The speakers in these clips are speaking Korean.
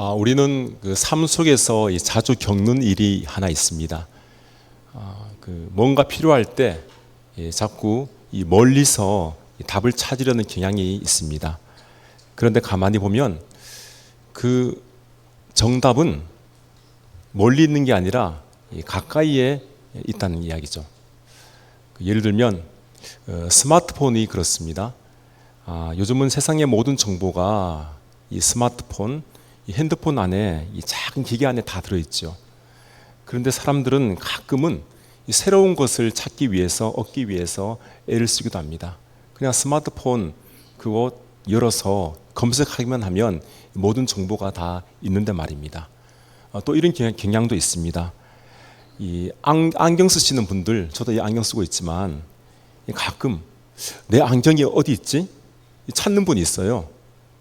아, 우리는 그 삶 속에서 이 자주 겪는 일이 하나 있습니다. 아, 그 뭔가 필요할 때 예, 자꾸 이 멀리서 이 답을 찾으려는 경향이 있습니다. 그런데 가만히 보면 그 정답은 멀리 있는 게 아니라 이 가까이에 있다는 이야기죠. 그 예를 들면 어, 스마트폰이 그렇습니다. 아, 요즘은 세상의 모든 정보가 이 스마트폰, 이 핸드폰 안에 이 작은 기계 안에 다 들어있죠. 그런데 사람들은 가끔은 이 새로운 것을 찾기 위해서 얻기 위해서 애를 쓰기도 합니다. 그냥 스마트폰 그거 열어서 검색하기만 하면 모든 정보가 다 있는데 말입니다. 어, 또 이런 경향- 경향도 있습니다. 이 안, 안경 쓰시는 분들, 저도 이 안경 쓰고 있지만 가끔 내 안경이 어디 있지? 찾는 분이 있어요.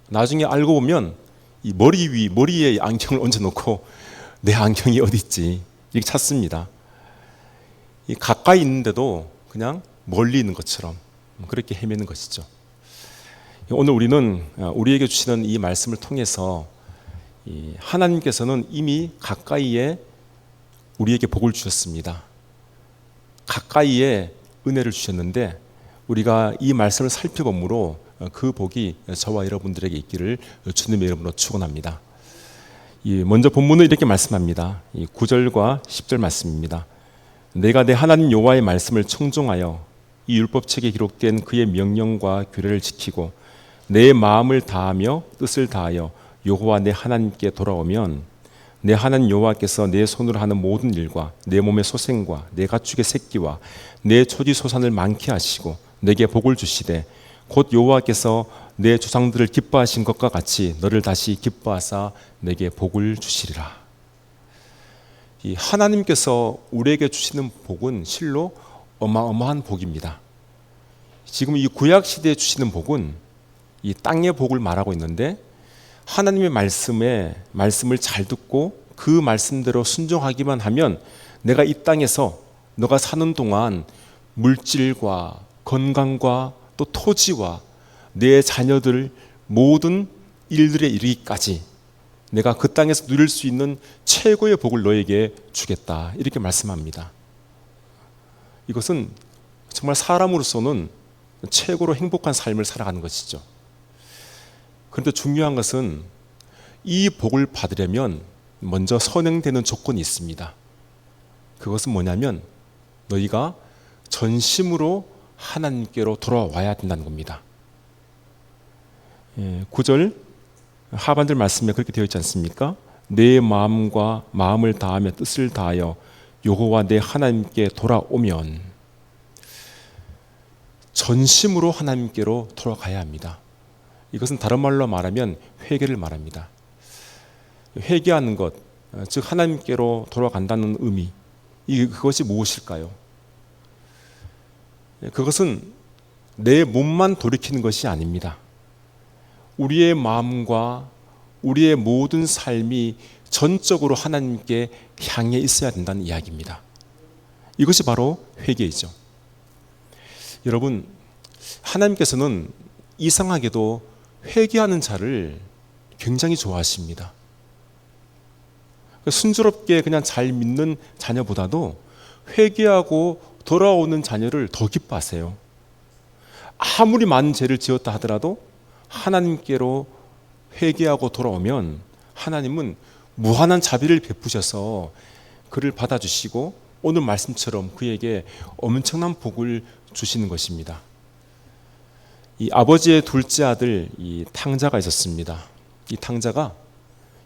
나중에 알고 보면 이 머리 위 머리에 이 안경을 얹어놓고 내 안경이 어디 있지 이렇게 찾습니다. 이 가까이 있는데도 그냥 멀리 있는 것처럼 그렇게 헤매는 것이죠. 오늘 우리는 어, 우리에게 주시는 이 말씀을 통해서 이 하나님께서는 이미 가까이에 우리에게 복을 주셨습니다. 가까이에 은혜를 주셨는데 우리가 이 말씀을 살펴보므로 그 복이 저와 여러분들에게 있기를 주님의 이름으로 축원합니다. 이 먼저 본문은 이렇게 말씀합니다. 이 9절과 10절 말씀입니다. 내가 내 하나님 여호와의 말씀을 청종하여 이 율법책에 기록된 그의 명령과 규례를 지키고 내 마음을 다하며 뜻을 다하여 여호와 내 하나님께 돌아오면 내 하나님 여호와께서 내 손으로 하는 모든 일과 내 몸의 소생과 내 가축의 새끼와 내 초지 소산을 많게 하시고 내게 복을 주시되 곧 여호와께서 내 조상들을 기뻐하신 것과 같이 너를 다시 기뻐하사 내게 복을 주시리라. 이 하나님께서 우리에게 주시는 복은 실로 어마어마한 복입니다. 지금 이 구약 시대에 주시는 복은 이 땅의 복을 말하고 있는데 하나님의 말씀에 말씀을 잘 듣고 그 말씀대로 순종하기만 하면 내가 이 땅에서 너가 사는 동안 물질과 건강과 또 토지와 내 자녀들 모든 일들에 이르기까지 내가 그 땅에서 누릴 수 있는 최고의 복을 너에게 주겠다. 이렇게 말씀합니다. 이것은 정말 사람으로서는 최고로 행복한 삶을 살아가는 것이죠. 그런데 중요한 것은 이 복을 받으려면 먼저 선행되는 조건이 있습니다. 그것은 뭐냐면 너희가 전심으로 하나님께로 돌아와야 된다는 겁니다. 예, 9절 하반절 말씀에 그렇게 되어 있지 않습니까? 내 마음과 마음을 다하며 뜻을 다하여 여호와 내 하나님께 돌아오면 전심으로 하나님께로 돌아가야 합니다. 이것은 다른 말로 말하면 회개를 말합니다. 회개하는 것, 어, 즉 하나님께로 돌아간다는 의미, 이 그것이 무엇일까요? 예, 그것은 내 몸만 돌이키는 것이 아닙니다. 우리의 마음과 우리의 모든 삶이 전적으로 하나님께 향해 있어야 된다는 이야기입니다. 이것이 바로 회개이죠. 여러분, 하나님께서는 이상하게도 회개하는 자를 굉장히 좋아하십니다. 순조롭게 그냥 잘 믿는 자녀보다도 회개하고 돌아오는 자녀를 더 기뻐하세요. 아무리 많은 죄를 지었다 하더라도 하나님께로 회개하고 돌아오면 하나님은 무한한 자비를 베푸셔서 그를 받아주시고 오늘 말씀처럼 그에게 엄청난 복을 주시는 것입니다. 이 아버지의 둘째 아들 이 탕자가 있었습니다. 이 탕자가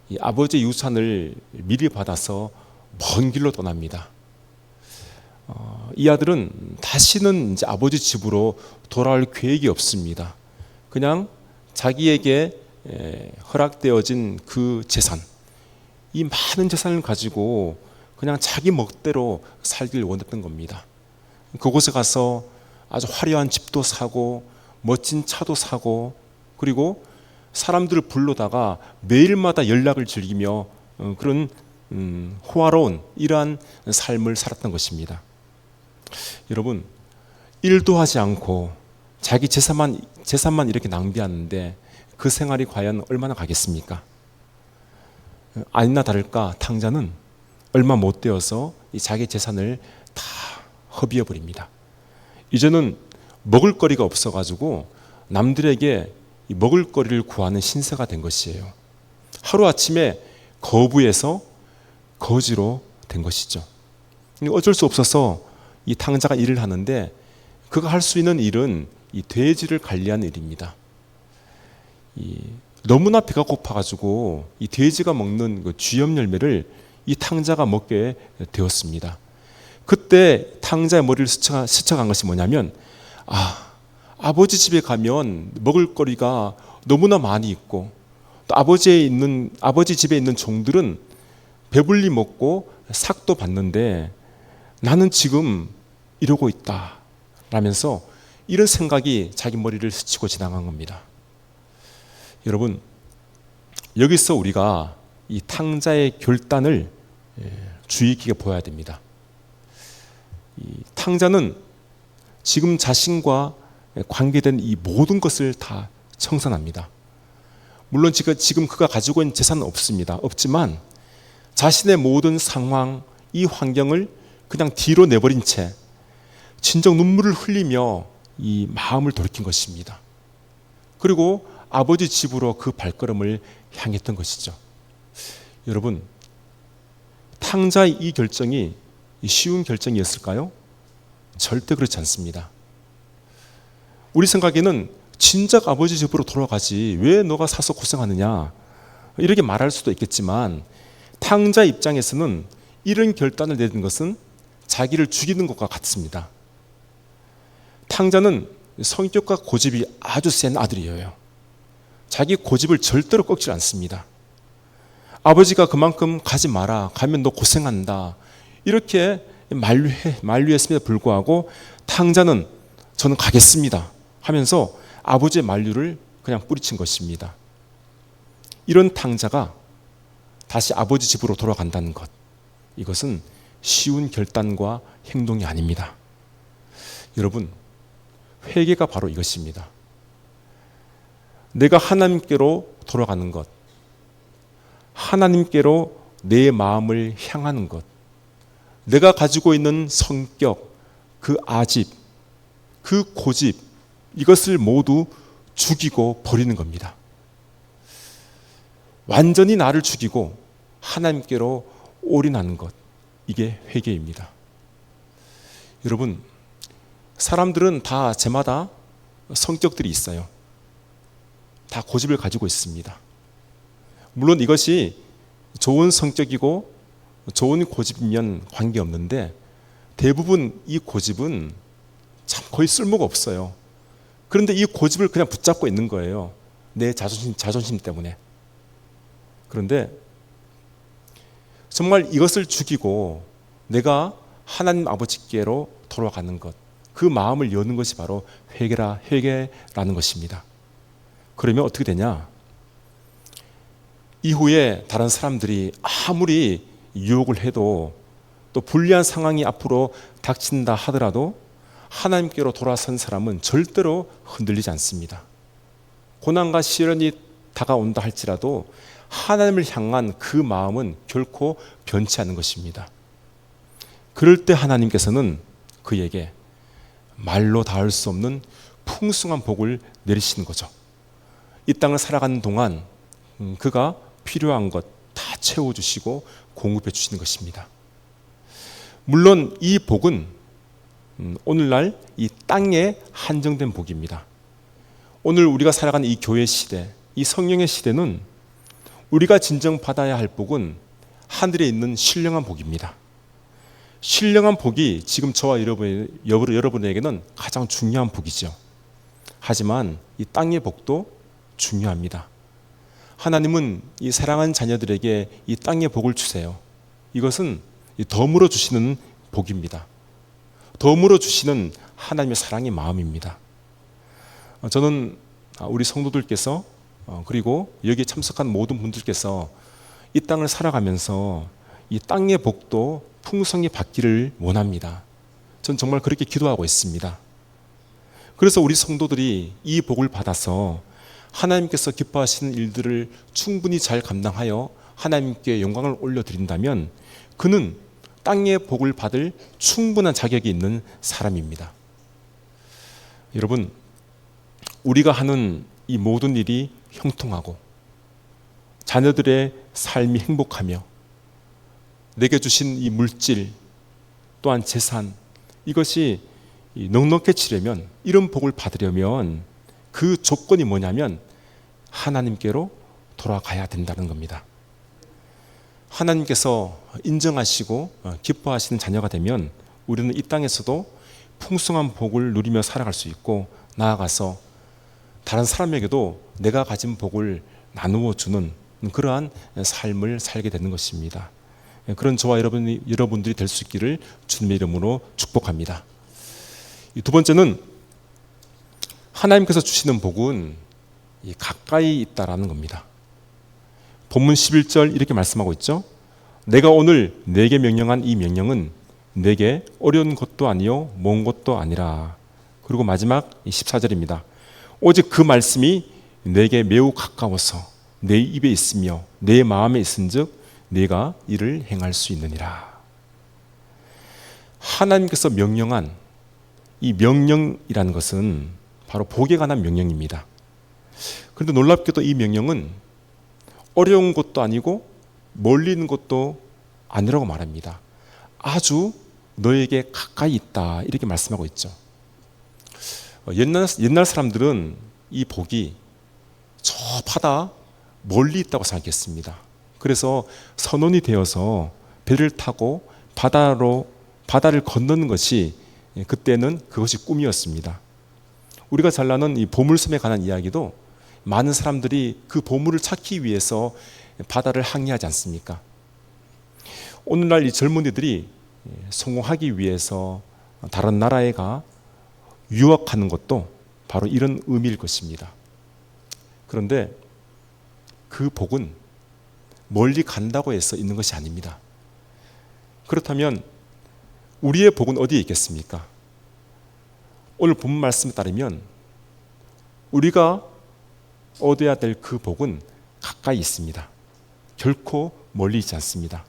이 아버지의 유산을 미리 받아서 먼 길로 떠납니다. 어, 이 아들은 다시는 이제 아버지 집으로 돌아올 계획이 없습니다. 그냥 자기에게 에, 허락되어진 그 재산, 이 많은 재산을 가지고 그냥 자기 멋대로 살길 원했던 겁니다. 그곳에 가서 아주 화려한 집도 사고 멋진 차도 사고 그리고 사람들을 불러다가 매일마다 연락을 즐기며 어, 그런 음, 호화로운 이러한 삶을 살았던 것입니다. 여러분 일도 하지 않고 자기 재산만 재산만 이렇게 낭비하는데 그 생활이 과연 얼마나 가겠습니까? 아니나 다를까 탕자는 얼마 못 되어서 이 자기 재산을 다 허비해 버립니다. 이제는 먹을 거리가 없어 가지고 남들에게 이 먹을 거리를 구하는 신세가 된 것이에요. 하루 아침에 거부해서 거지로 된 것이죠. 어쩔 수 없어서 이 탕자가 일을 하는데 그가 할 수 있는 일은 이 돼지를 관리하는 일입니다. 이 너무나 배가 고파가지고 이 돼지가 먹는 그 쥐염 열매를 이 탕자가 먹게 되었습니다. 그때 탕자의 머리를 스쳐, 스쳐간 것이 뭐냐면 아 아버지 집에 가면 먹을거리가 너무나 많이 있고 또 아버지에 있는 아버지 집에 있는 종들은 배불리 먹고 삭도 받는데 나는 지금 이러고 있다 라면서 이런 생각이 자기 머리를 스치고 지나간 겁니다. 여러분 여기서 우리가 이 탕자의 결단을 예, 주의 깊게 보아야 됩니다. 이 탕자는 지금 자신과 관계된 이 모든 것을 다 청산합니다. 물론 지금 그가 가지고 있는 재산은 없습니다. 없지만 자신의 모든 상황, 이 환경을 그냥 뒤로 내버린 채 진정 눈물을 흘리며 이 마음을 돌이킨 것입니다. 그리고 아버지 집으로 그 발걸음을 향했던 것이죠. 여러분, 탕자의 이 결정이 쉬운 결정이었을까요? 절대 그렇지 않습니다. 우리 생각에는 진작 아버지 집으로 돌아가지 왜 너가 사서 고생하느냐 이렇게 말할 수도 있겠지만 탕자 입장에서는 이런 결단을 내는 것은 자기를 죽이는 것과 같습니다. 탕자는 성격과 고집이 아주 센 아들이에요. 자기 고집을 절대로 꺾지 않습니다. 아버지가 그만큼 가지 마라. 가면 너 고생한다. 이렇게 만류해, 만류했음에도 불구하고 탕자는 저는 가겠습니다. 하면서 아버지의 만류를 그냥 뿌리친 것입니다. 이런 탕자가 다시 아버지 집으로 돌아간다는 것. 이것은 쉬운 결단과 행동이 아닙니다. 여러분, 회개가 바로 이것입니다. 내가 하나님께로 돌아가는 것. 하나님께로 내 마음을 향하는 것. 내가 가지고 있는 성격, 그 아집, 그 고집, 이것을 모두 죽이고 버리는 겁니다. 완전히 나를 죽이고 하나님께로 올인하는 것. 이게 회개입니다. 여러분, 사람들은 다 제마다 성격들이 있어요. 다 고집을 가지고 있습니다. 물론 이것이 좋은 성격이고 좋은 고집이면 관계없는데 대부분 이 고집은 참 거의 쓸모가 없어요. 그런데 이 고집을 그냥 붙잡고 있는 거예요. 내 자존심, 자존심 때문에. 그런데 정말 이것을 죽이고 내가 하나님 아버지께로 돌아가는 것, 그 마음을 여는 것이 바로 회개라, 회개라는 것입니다. 그러면 어떻게 되냐? 이후에 다른 사람들이 아무리 유혹을 해도 또 불리한 상황이 앞으로 닥친다 하더라도 하나님께로 돌아선 사람은 절대로 흔들리지 않습니다. 고난과 시련이 다가온다 할지라도 하나님을 향한 그 마음은 결코 변치 않는 것입니다. 그럴 때 하나님께서는 그에게 말로 닿을 수 없는 풍성한 복을 내리시는 거죠. 이 땅을 살아가는 동안 음, 그가 필요한 것 다 채워주시고 공급해 주시는 것입니다. 물론 이 복은 음, 오늘날 이 땅에 한정된 복입니다. 오늘 우리가 살아가는 이 교회 시대, 이 성령의 시대는 우리가 진정 받아야 할 복은 하늘에 있는 신령한 복입니다. 신령한 복이 지금 저와 여러분, 여러분에게는 가장 중요한 복이죠. 하지만 이 땅의 복도 중요합니다. 하나님은 이 사랑하는 자녀들에게 이 땅의 복을 주세요. 이것은 덤으로 주시는 복입니다. 덤으로 주시는 하나님의 사랑의 마음입니다. 어, 저는 우리 성도들께서 어, 그리고 여기에 참석한 모든 분들께서 이 땅을 살아가면서 이 땅의 복도 풍성히 받기를 원합니다. 전 정말 그렇게 기도하고 있습니다. 그래서 우리 성도들이 이 복을 받아서 하나님께서 기뻐하시는 일들을 충분히 잘 감당하여 하나님께 영광을 올려드린다면 그는 땅의 복을 받을 충분한 자격이 있는 사람입니다. 여러분, 우리가 하는 이 모든 일이 형통하고 자녀들의 삶이 행복하며 내게 주신 이 물질 또한 재산 이것이 넉넉해지려면 이런 복을 받으려면 그 조건이 뭐냐면 하나님께로 돌아가야 된다는 겁니다. 하나님께서 인정하시고 어, 기뻐하시는 자녀가 되면 우리는 이 땅에서도 풍성한 복을 누리며 살아갈 수 있고 나아가서 다른 사람에게도 내가 가진 복을 나누어 주는 그러한 삶을 살게 되는 것입니다. 그런 저와 여러분이, 여러분들이 될 수 있기를 주님의 이름으로 축복합니다. 두 번째는 하나님께서 주시는 복은 가까이 있다라는 겁니다. 본문 11절 이렇게 말씀하고 있죠. 내가 오늘 내게 명령한 이 명령은 내게 어려운 것도 아니요 먼 것도 아니라. 그리고 마지막 14절입니다. 오직 그 말씀이 내게 매우 가까워서 내 입에 있으며 내 마음에 있은즉 내가 이를 행할 수 있느니라. 하나님께서 명령한 이 명령이라는 것은 바로 복에 관한 명령입니다. 그런데 놀랍게도 이 명령은 어려운 것도 아니고 멀리 있는 것도 아니라고 말합니다. 아주 너에게 가까이 있다 이렇게 말씀하고 있죠. 옛날 옛날 사람들은 이 복이 저 바다 멀리 있다고 생각했습니다. 그래서 선원이 되어서 배를 타고 바다로 바다를 건너는 것이 그때는 그것이 꿈이었습니다. 우리가 잘 아는 이 보물섬에 관한 이야기도 많은 사람들이 그 보물을 찾기 위해서 바다를 항해하지 않습니까? 오늘날 이 젊은이들이 성공하기 위해서 다른 나라에 가 유학하는 것도 바로 이런 의미일 것입니다. 그런데 그 복은 멀리 간다고 해서 있는 것이 아닙니다. 그렇다면 우리의 복은 어디에 있겠습니까? 오늘 본 말씀에 따르면 우리가 얻어야 될 그 복은 가까이 있습니다. 결코 멀리 있지 않습니다.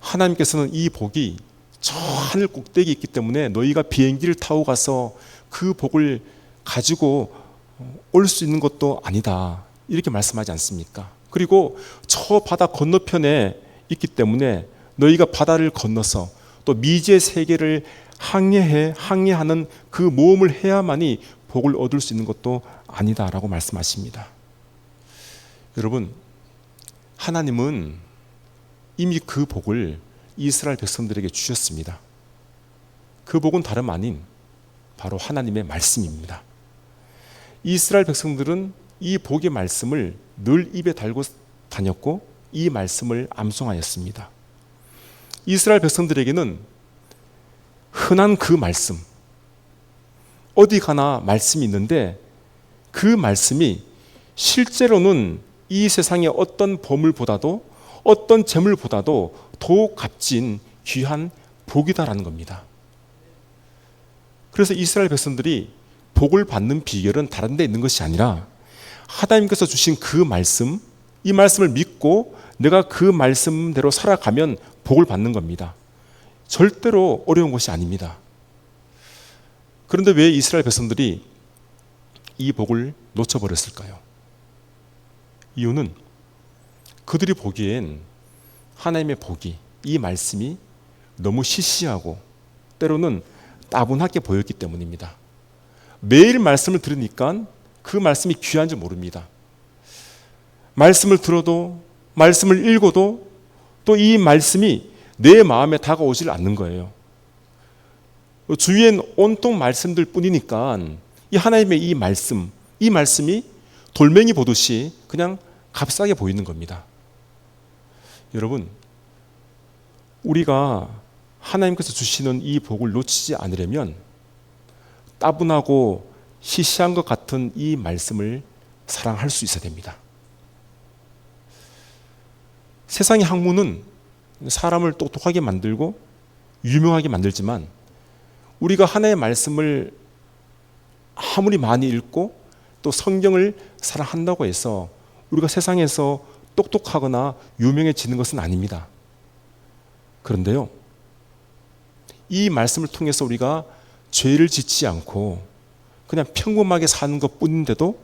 하나님께서는 이 복이 저 하늘 꼭대기 있기 때문에 너희가 비행기를 타고 가서 그 복을 가지고 올 수 있는 것도 아니다. 이렇게 말씀하지 않습니까? 그리고 저 바다 건너편에 있기 때문에 너희가 바다를 건너서 또 미지의 세계를 항해해 항해하는 그 모험을 해야만이 복을 얻을 수 있는 것도 아니다라고 말씀하십니다. 여러분, 하나님은 이미 그 복을 이스라엘 백성들에게 주셨습니다. 그 복은 다름 아닌 바로 하나님의 말씀입니다. 이스라엘 백성들은 이 복의 말씀을 늘 입에 달고 다녔고 이 말씀을 암송하였습니다. 이스라엘 백성들에게는 흔한 그 말씀, 어디 가나 말씀이 있는데 그 말씀이 실제로는 이 세상의 어떤 보물보다도 어떤 재물보다도 더욱 값진 귀한 복이다라는 겁니다. 그래서 이스라엘 백성들이 복을 받는 비결은 다른 데 있는 것이 아니라 하나님께서 주신 그 말씀, 이 말씀을 믿고 내가 그 말씀대로 살아가면 복을 받는 겁니다. 절대로 어려운 것이 아닙니다. 그런데 왜 이스라엘 백성들이 이 복을 놓쳐버렸을까요? 이유는 그들이 보기엔 하나님의 복이 이 말씀이 너무 시시하고 때로는 따분하게 보였기 때문입니다. 매일 말씀을 들으니까 그 말씀이 귀한 줄 모릅니다. 말씀을 들어도 말씀을 읽어도 또 이 말씀이 내 마음에 다가오질 않는 거예요. 주위엔 온통 말씀들 뿐이니까 이 하나님의 이 말씀, 이 말씀이 돌멩이 보듯이 그냥 값싸게 보이는 겁니다. 여러분, 우리가 하나님께서 주시는 이 복을 놓치지 않으려면 따분하고 시시한 것 같은 이 말씀을 사랑할 수 있어야 됩니다. 세상의 학문은 사람을 똑똑하게 만들고 유명하게 만들지만 우리가 하나의 말씀을 아무리 많이 읽고 또 성경을 사랑한다고 해서 우리가 세상에서 똑똑하거나 유명해지는 것은 아닙니다. 그런데요, 이 말씀을 통해서 우리가 죄를 짓지 않고 그냥 평범하게 사는 것 뿐인데도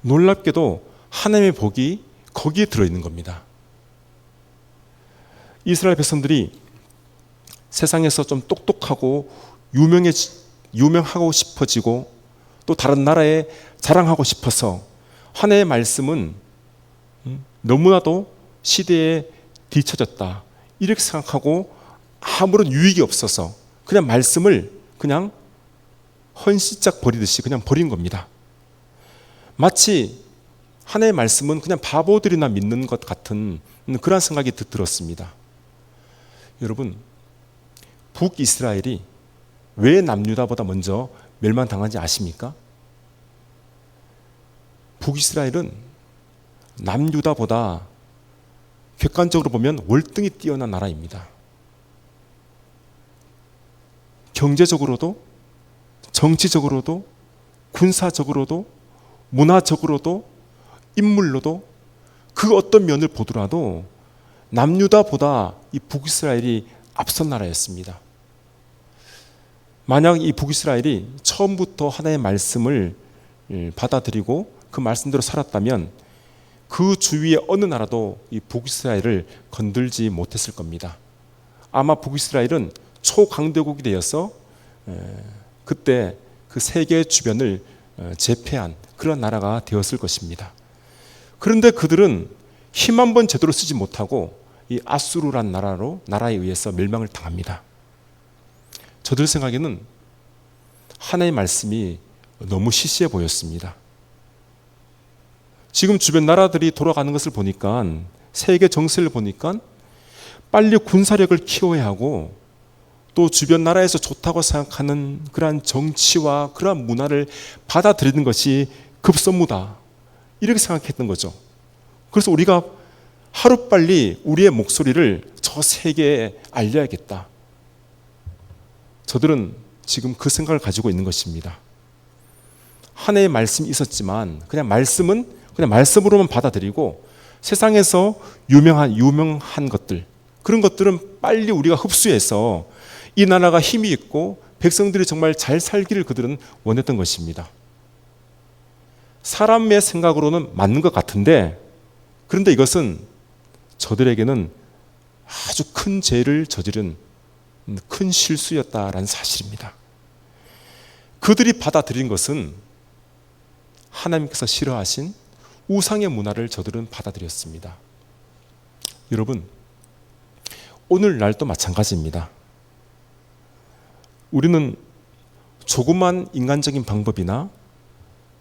놀랍게도 하나님의 복이 거기에 들어있는 겁니다. 이스라엘 백성들이 세상에서 좀 똑똑하고 유명해, 유명하고 싶어지고 또 다른 나라에 자랑하고 싶어서 하나님의 말씀은 음, 너무나도 시대에 뒤처졌다. 이렇게 생각하고 아무런 유익이 없어서 그냥 말씀을 그냥 헌시짝 버리듯이 그냥 버린 겁니다. 마치 하나님의 말씀은 그냥 바보들이나 믿는 것 같은 그런 생각이 들었습니다. 여러분, 북이스라엘이 왜 남유다보다 먼저 멸망당한지 아십니까? 북이스라엘은 남유다보다 객관적으로 보면 월등히 뛰어난 나라입니다. 경제적으로도 정치적으로도 군사적으로도 문화적으로도 인물로도 그 어떤 면을 보더라도 남유다보다 이 북이스라엘이 앞선 나라였습니다. 만약 이 북이스라엘이 처음부터 하나의 말씀을 예, 받아들이고 그 말씀대로 살았다면 그 주위의 어느 나라도 이 북이스라엘을 건들지 못했을 겁니다. 아마 북이스라엘은 초강대국이 되어서 그때 그 세계 주변을 어, 제패한 그런 나라가 되었을 것입니다. 그런데 그들은 힘 한 번 제대로 쓰지 못하고 이 아수르란 나라로 나라에 의해서 멸망을 당합니다. 저들 생각에는 하나의 말씀이 너무 시시해 보였습니다. 지금 주변 나라들이 돌아가는 것을 보니까 세계 정세를 보니까 빨리 군사력을 키워야 하고 또 주변 나라에서 좋다고 생각하는 그러한 정치와 그러한 문화를 받아들이는 것이 급선무다. 이렇게 생각했던 거죠. 그래서 우리가 하루빨리 우리의 목소리를 저 세계에 알려야겠다. 저들은 지금 그 생각을 가지고 있는 것입니다. 한 해의 말씀이 있었지만 그냥 말씀은 그냥 말씀으로만 받아들이고 세상에서 유명한 유명한 것들 그런 것들은 빨리 우리가 흡수해서 이 나라가 힘이 있고 백성들이 정말 잘 살기를 그들은 원했던 것입니다. 사람의 생각으로는 맞는 것 같은데 그런데 이것은 저들에게는 아주 큰 죄를 저지른 큰 실수였다라는 사실입니다. 그들이 받아들인 것은 하나님께서 싫어하신 우상의 문화를 저들은 받아들였습니다. 여러분, 오늘날도 마찬가지입니다. 우리는 조그만 인간적인 방법이나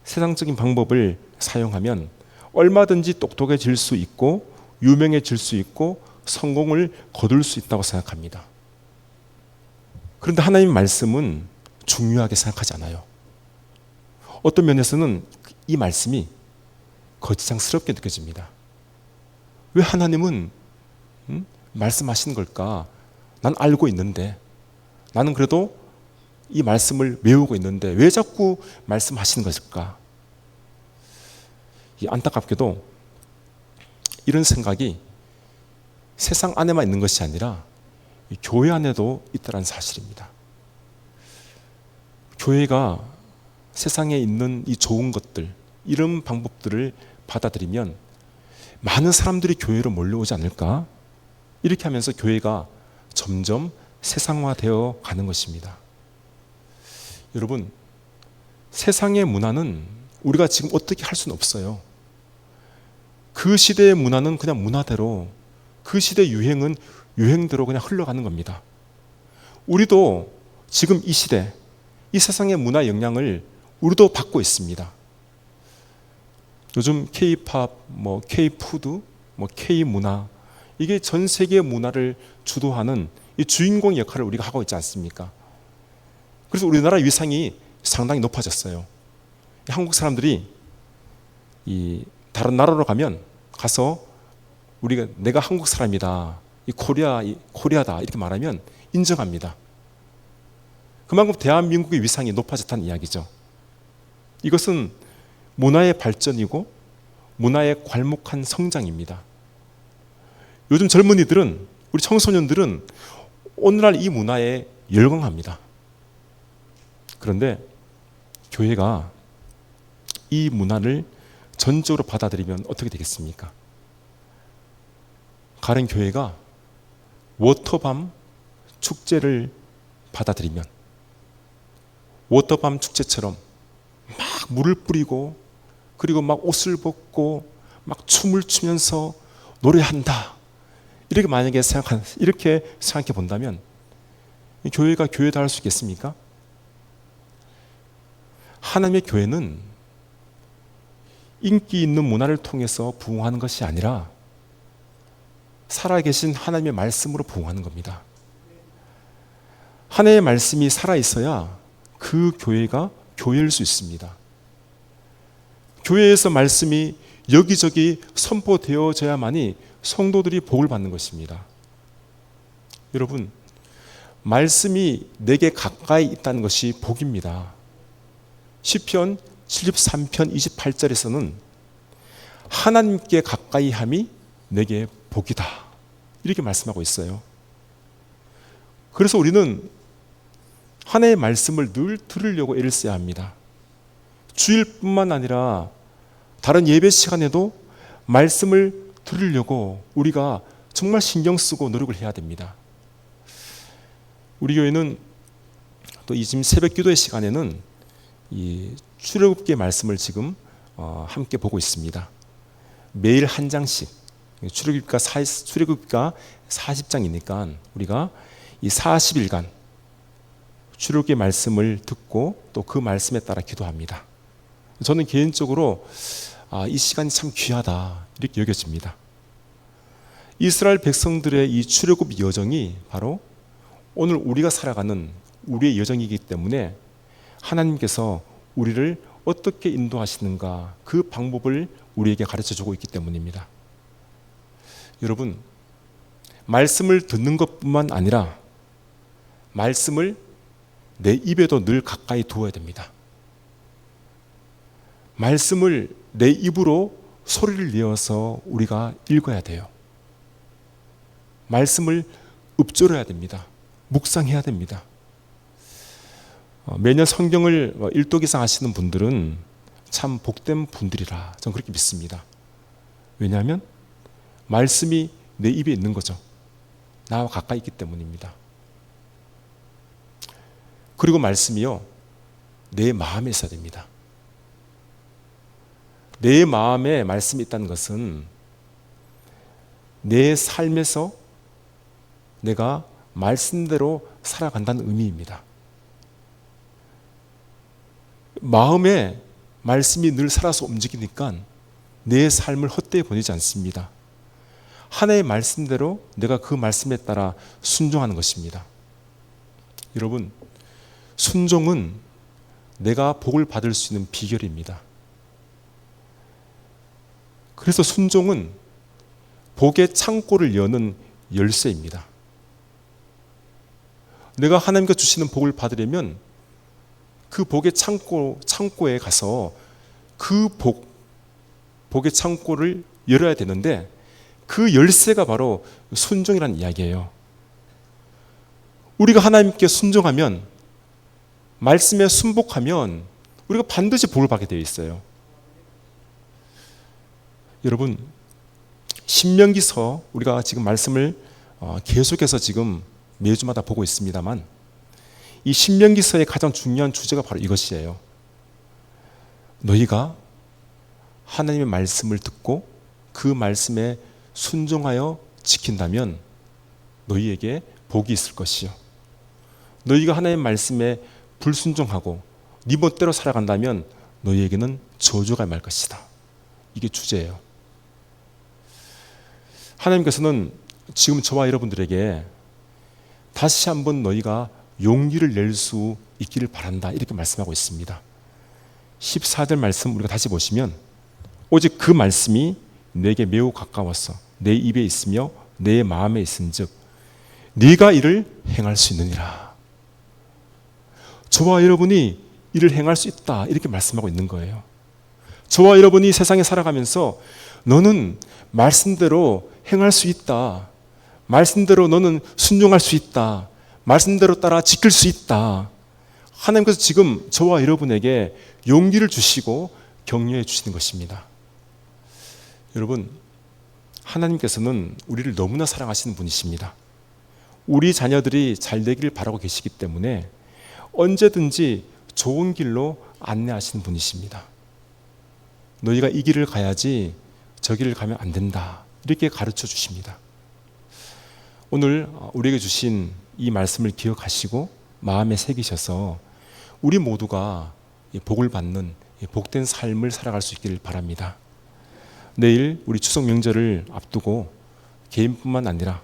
세상적인 방법을 사용하면 얼마든지 똑똑해질 수 있고 유명해질 수 있고 성공을 거둘 수 있다고 생각합니다. 그런데 하나님 말씀은 중요하게 생각하지 않아요. 어떤 면에서는 이 말씀이 거지장스럽게 느껴집니다. 왜 하나님은 음? 말씀하시는 걸까? 난 알고 있는데 나는 그래도 이 말씀을 외우고 있는데 왜 자꾸 말씀하시는 것일까? 이 안타깝게도 이런 생각이 세상 안에만 있는 것이 아니라 교회 안에도 있다는 사실입니다. 교회가 세상에 있는 이 좋은 것들, 이런 방법들을 받아들이면 많은 사람들이 교회로 몰려오지 않을까? 이렇게 하면서 교회가 점점 세상화되어 가는 것입니다. 여러분, 세상의 문화는 우리가 지금 어떻게 할 수는 없어요. 그 시대의 문화는 그냥 문화대로, 그 시대 유행은 유행대로 그냥 흘러가는 겁니다. 우리도 지금 이 시대, 이 세상의 문화 영향을 우리도 받고 있습니다. 요즘 K-팝, 뭐 K-푸드, 뭐 K-문화, 이게 전 세계 문화를 주도하는 이 주인공 역할을 우리가 하고 있지 않습니까? 그래서 우리나라 위상이 상당히 높아졌어요. 한국 사람들이 이 다른 나라로 가면 가서 우리가 내가 한국 사람이다, 이 코리아 이 코리아다 이렇게 말하면 인정합니다. 그만큼 대한민국의 위상이 높아졌다는 이야기죠. 이것은 문화의 발전이고 문화의 괄목한 성장입니다. 요즘 젊은이들은 우리 청소년들은 오늘날 이 문화에 열광합니다. 그런데 교회가 이 문화를 전적으로 받아들이면 어떻게 되겠습니까? 가는 교회가 워터밤 축제를 받아들이면 워터밤 축제처럼 막 물을 뿌리고 그리고 막 옷을 벗고 막 춤을 추면서 노래한다. 이렇게 만약에 생각 이렇게 생각해 본다면 교회가 교회다 할 수 있겠습니까? 하나님의 교회는 인기 있는 문화를 통해서 부흥하는 것이 아니라 살아계신 하나님의 말씀으로 부흥하는 겁니다. 하나님의 말씀이 살아 있어야 그 교회가 교회일 수 있습니다. 교회에서 말씀이 여기저기 선포되어져야만이 성도들이 복을 받는 것입니다. 여러분, 말씀이 내게 가까이 있다는 것이 복입니다. 시편 73편 28절에서는 하나님께 가까이 함이 내게 복이다. 이렇게 말씀하고 있어요. 그래서 우리는 하나님의 말씀을 늘 들으려고 애를 써야 합니다. 주일뿐만 아니라 다른 예배 시간에도 말씀을 들으려고 우리가 정말 신경 쓰고 노력을 해야 됩니다. 우리 교회는 또 이 지금 새벽 기도의 시간에는 이 출애굽기의 말씀을 지금 어, 함께 보고 있습니다. 매일 한 장씩 출애굽기가 40, 출애굽기가 40장이니까 우리가 이 40일간 출애굽기의 말씀을 듣고 또 그 말씀에 따라 기도합니다. 저는 개인적으로 아, 이 시간이 참 귀하다 이렇게 여겨집니다. 이스라엘 백성들의 이 출애굽 여정이 바로 오늘 우리가 살아가는 우리의 여정이기 때문에 하나님께서 우리를 어떻게 인도하시는가 그 방법을 우리에게 가르쳐 주고 있기 때문입니다. 여러분, 말씀을 듣는 것뿐만 아니라 말씀을 내 입에도 늘 가까이 두어야 됩니다. 말씀을 내 입으로 소리를 내어서 우리가 읽어야 돼요. 말씀을 읊조려야 됩니다. 묵상해야 됩니다. 어, 매년 성경을 일독 이상 하시는 분들은 참 복된 분들이라 저는 그렇게 믿습니다. 왜냐하면 말씀이 내 입에 있는 거죠. 나와 가까이 있기 때문입니다. 그리고 말씀이요, 내 마음에 있어야 됩니다. 내 마음에 말씀이 있다는 것은 내 삶에서 내가 말씀대로 살아간다는 의미입니다. 마음에 말씀이 늘 살아서 움직이니까 내 삶을 헛되이 보내지 않습니다. 하나의 말씀대로 내가 그 말씀에 따라 순종하는 것입니다. 여러분, 순종은 내가 복을 받을 수 있는 비결입니다. 그래서 순종은 복의 창고를 여는 열쇠입니다. 내가 하나님께 주시는 복을 받으려면 그 복의 창고, 창고에 가서 그 복, 복의 창고를 열어야 되는데 그 열쇠가 바로 순종이라는 이야기예요. 우리가 하나님께 순종하면 말씀에 순복하면 우리가 반드시 복을 받게 되어 있어요. 여러분 신명기서 우리가 지금 말씀을 어, 계속해서 지금 매주마다 보고 있습니다만 이 신명기서의 가장 중요한 주제가 바로 이것이에요. 너희가 하나님의 말씀을 듣고 그 말씀에 순종하여 지킨다면 너희에게 복이 있을 것이요. 너희가 하나님의 말씀에 불순종하고 네 멋대로 살아간다면 너희에게는 저주가 말 것이다. 이게 주제예요. 하나님께서는 지금 저와 여러분들에게 다시 한번 너희가 용기를 낼 수 있기를 바란다. 이렇게 말씀하고 있습니다. 14절 말씀 우리가 다시 보시면 오직 그 말씀이 내게 매우 가까웠어. 내 입에 있으며 내 마음에 있은즉 네가 이를 행할 수 있느니라. 저와 여러분이 이를 행할 수 있다. 이렇게 말씀하고 있는 거예요. 저와 여러분이 세상에 살아가면서 너는 말씀대로 행할 수 있다. 말씀대로 너는 순종할 수 있다. 말씀대로 따라 지킬 수 있다. 하나님께서 지금 저와 여러분에게 용기를 주시고 격려해 주시는 것입니다. 여러분, 하나님께서는 우리를 너무나 사랑하시는 분이십니다. 우리 자녀들이 잘 되기를 바라고 계시기 때문에 언제든지 좋은 길로 안내하시는 분이십니다. 너희가 이 길을 가야지 저 길을 가면 안 된다. 이렇게 가르쳐 주십니다. 오늘 우리에게 주신 이 말씀을 기억하시고 마음에 새기셔서 우리 모두가 복을 받는 복된 삶을 살아갈 수 있기를 바랍니다. 내일 우리 추석 명절을 앞두고 개인뿐만 아니라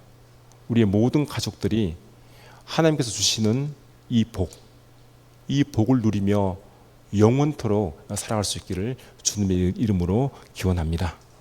우리의 모든 가족들이 하나님께서 주시는 이 복, 이 복을 누리며 영원토록 살아갈 수 있기를 주님의 이름으로 기원합니다.